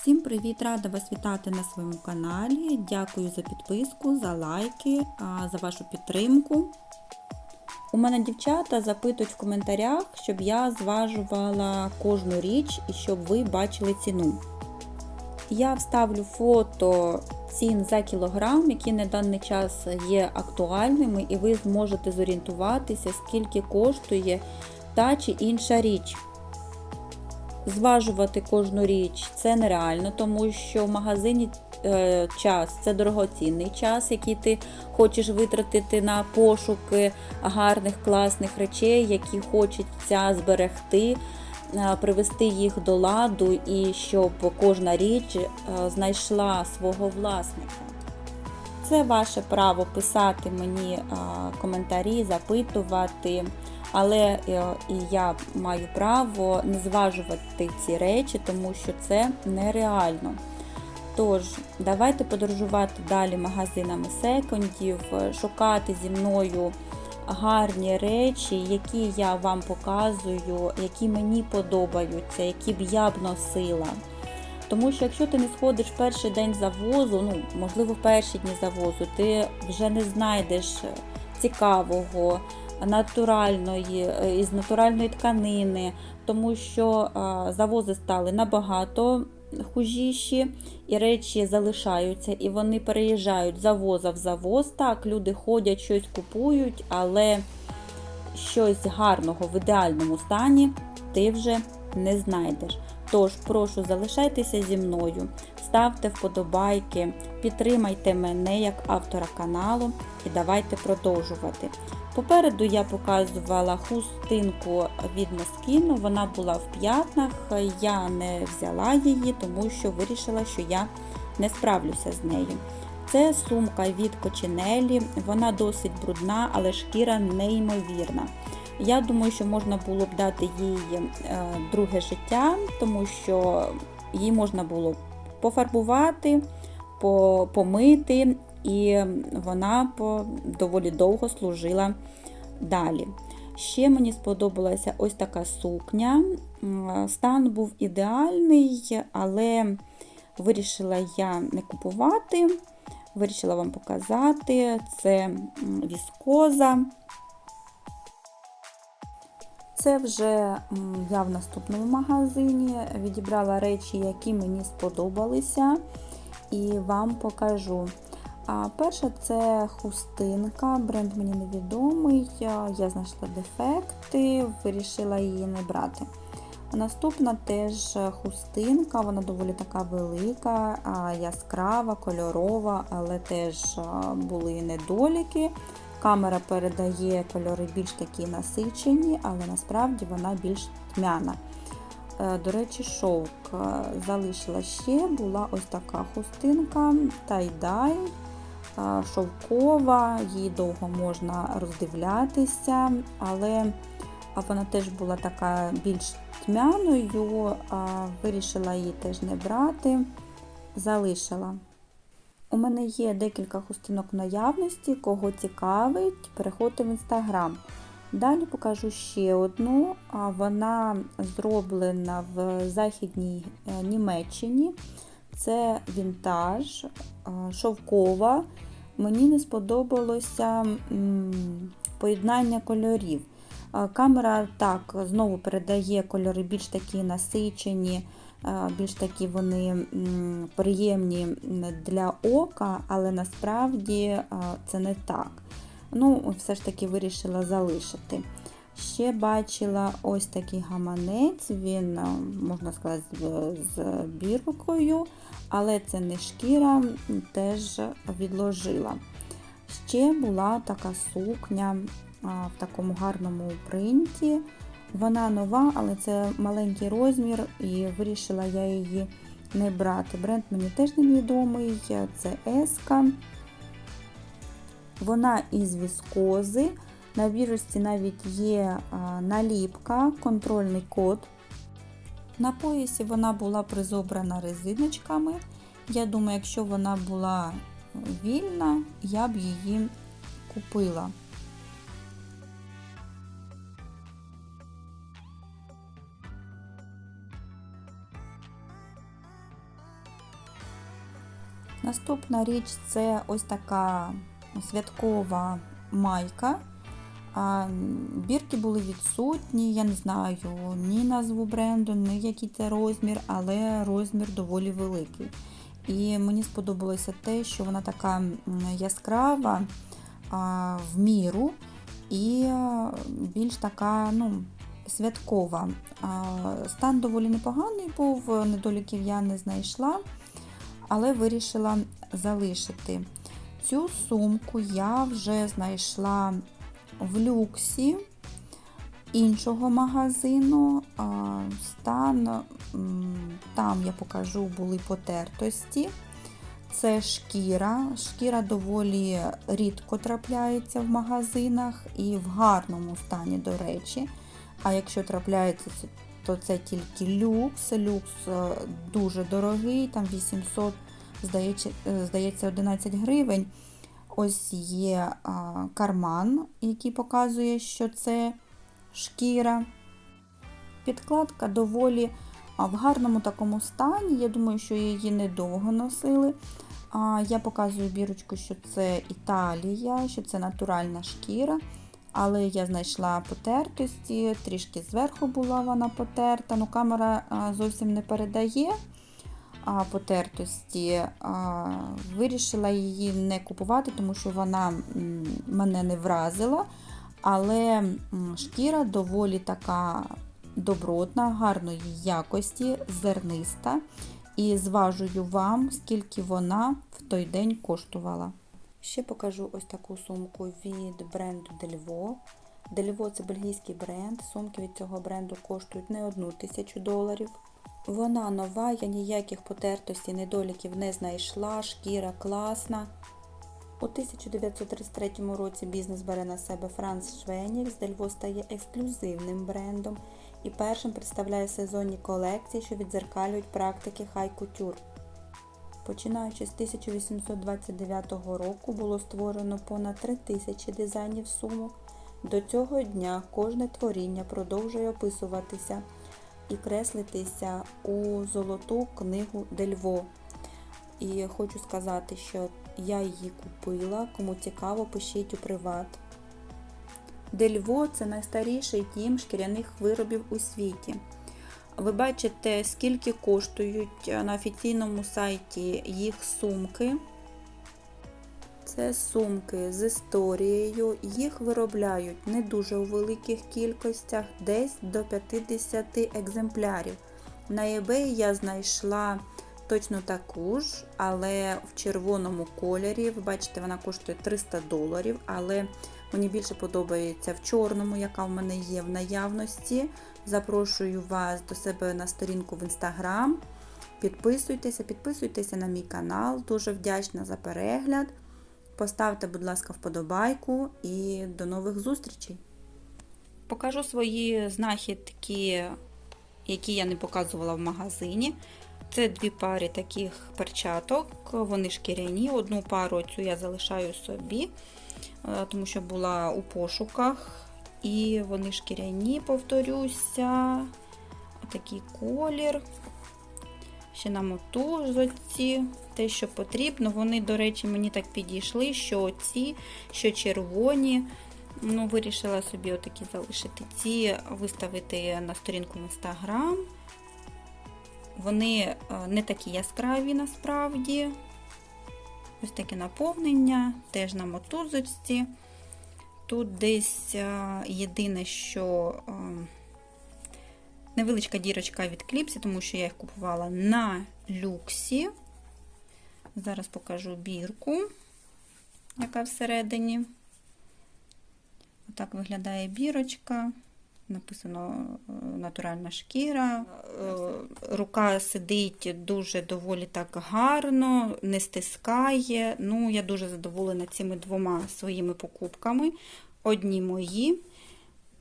Всім привіт! Рада вас вітати на своєму каналі. Дякую за підписку, за лайки, за вашу підтримку. У мене дівчата запитують в коментарях, щоб я зважувала кожну річ і щоб ви бачили ціну. Я вставлю фото цін за кілограм, які на даний час є актуальними, і ви зможете зорієнтуватися, скільки коштує та чи інша річ. Зважувати кожну річ це нереально, тому що в магазині е, час це дорогоцінний час, який ти хочеш витратити на пошуки гарних, класних речей, які хочеться зберегти, е, привести їх до ладу і щоб кожна річ е, знайшла свого власника. Це ваше право писати мені коментарі, запитувати. Але е, і я маю право не зважувати ці речі, тому що це нереально. Тож, давайте подорожувати далі магазинами секондів, шукати зі мною гарні речі, які я вам показую, які мені подобаються, які б я б носила. Тому що якщо ти не сходиш перший день завозу, ну, можливо, в перші дні завозу, ти вже не знайдеш цікавого натуральної, е, із натуральної тканини, тому що завози стали набагато хужіші, і речі залишаються, і вони переїжджають завоза в завоз. Так, люди ходять, щось купують, але щось гарного в ідеальному стані ти вже не знайдеш. Тож, прошу, залишайтеся зі мною, ставте вподобайки, підтримайте мене як автора каналу і давайте продовжувати. Попереду я показувала хустинку від Москіну, вона була в п'ятнах, я не взяла її, тому що вирішила, що я не справлюся з нею. Це сумка від Кочинелі, вона досить брудна, але шкіра неймовірна. Я думаю, що можна було б дати їй е, друге життя, тому що її можна було пофарбувати, помити і вона доволі довго служила далі. Ще мені сподобалася ось така сукня. Стан був ідеальний, але вирішила я не купувати, вирішила вам показати це віскоза. Це вже я в наступному магазині відібрала речі, які мені сподобалися, і вам покажу. А перша це хустинка, бренд мені невідомий, я знайшла дефекти, вирішила її не брати. Наступна теж хустинка, вона доволі така велика, яскрава, кольорова, але теж були недоліки. Камера передає кольори більш такі насичені, але насправді вона більш тьмяна. Е, до речі, шовк залишила ще, була ось така хустинка, тайдай шовкова, її довго можна роздивлятися, але вона теж була така більш тьмяною, вирішила її теж не брати, залишила. У мене є декілька хустинок наявності, кого цікавить, переходьте в інстаграм. Далі покажу ще одну, вона зроблена в Західній е, Німеччині. Це вінтаж, шовкова. Мені не сподобалося поєднання кольорів. Камера так, знову передає кольори більш такі насичені, більш такі вони приємні для ока, але насправді це не так. Ну, Все ж таки вирішила залишити. Ще бачила ось такий гаманець, він, можна сказати, з біркою, але це не шкіра, теж відложила. Ще була така сукня в такому гарному принті. Вона нова, але це маленький розмір, і вирішила я її не брати. Бренд мені теж невідомий, це Еска. Вона із віскози. На бірочці навіть є наліпка, контрольний код. На поясі вона була призобрана резиночками. Я думаю, якщо вона була вільна, я б її купила. Наступна річ це ось така святкова майка. Бірки були відсутні, я не знаю ні назву бренду, ні який це розмір, але розмір доволі великий. І мені сподобалося те, що вона така яскрава в міру і більш така ну, святкова. Стан доволі непоганий був, недоліків я не знайшла, але вирішила залишити. Цю сумку я вже знайшла в люксі іншого магазину. Стан там я покажу були потертості. Це шкіра. Шкіра доволі рідко трапляється в магазинах і в гарному стані, до речі. А якщо трапляється, то це тільки люкс. Люкс е, дуже дорогий, там 800, здається, е, 11 гривень. Ось є карман, який показує, що це шкіра. Підкладка доволі в гарному такому стані. Я думаю, що її недовго носили. Я показую бірочку, що це Італія, що це натуральна шкіра. Але я знайшла потертості, трішки зверху була вона потерта. Ну, камера зовсім не передає потертості. Вирішила її не купувати, тому що вона мене не вразила. Але шкіра доволі така добротна, гарної якості, зерниста. І зважую вам, скільки вона в той день коштувала. Ще покажу ось таку сумку від бренду Delvaux. Delvaux – це бельгійський бренд. Сумки від цього бренду коштують не одну тисячу доларів. Вона нова, я ніяких потертостей, недоліків не знайшла, шкіра класна. У 1933 році бізнес бере на себе Франц Швенікс. Дельво стає ексклюзивним брендом і першим представляє сезонні колекції, що відзеркалюють практики хай кутюр. Починаючи з 1829 року було створено понад 3000 дизайнів сумок. До цього дня кожне творіння продовжує описуватися і креслитися у золоту книгу Дельво. І хочу сказати, що я її купила. Кому цікаво, пишіть у приват. Дельво це найстаріший дім шкіряних виробів у світі. Ви бачите, скільки коштують на офіційному сайті їх сумки. Це сумки з історією. Їх виробляють не дуже у великих кількостях, десь до 50 екземплярів. На eBay я знайшла точно таку ж, але в червоному кольорі. Ви бачите, вона коштує 300 доларів, але мені більше подобається в чорному, яка в мене є в наявності. Запрошую вас до себе на сторінку в інстаграм. Підписуйтеся, підписуйтеся на мій канал. Дуже вдячна за перегляд. Поставте, будь ласка, вподобайку і до нових зустрічей. Покажу свої знахідки, які я не показувала в магазині. Це дві пари таких перчаток, вони шкіряні. Одну пару цю я залишаю собі, тому що була у пошуках. І вони шкіряні, повторюся. Отакий колір. Ще на мотузоці, те, що потрібно. Вони, до речі, мені так підійшли, що ці, що червоні. Ну, Вирішила собі отакі залишити. Ці виставити на сторінку в інстаграм. Вони не такі яскраві насправді. Ось таке наповнення, теж на мотузочці. Тут десь єдине, що невеличка дірочка від кліпсі, тому що я їх купувала на люксі. Зараз покажу бірку, яка всередині. Отак виглядає бірочка. Написано натуральна шкіра. Рука сидить дуже доволі так гарно, не стискає. Ну, я дуже задоволена цими двома своїми покупками. Одні мої,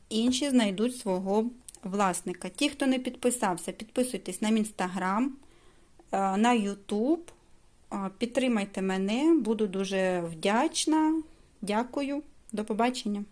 інші знайдуть свого власника. Ті, хто не підписався, підписуйтесь на мій інстаграм, на Ютуб. Підтримайте мене, буду дуже вдячна. Дякую, до побачення.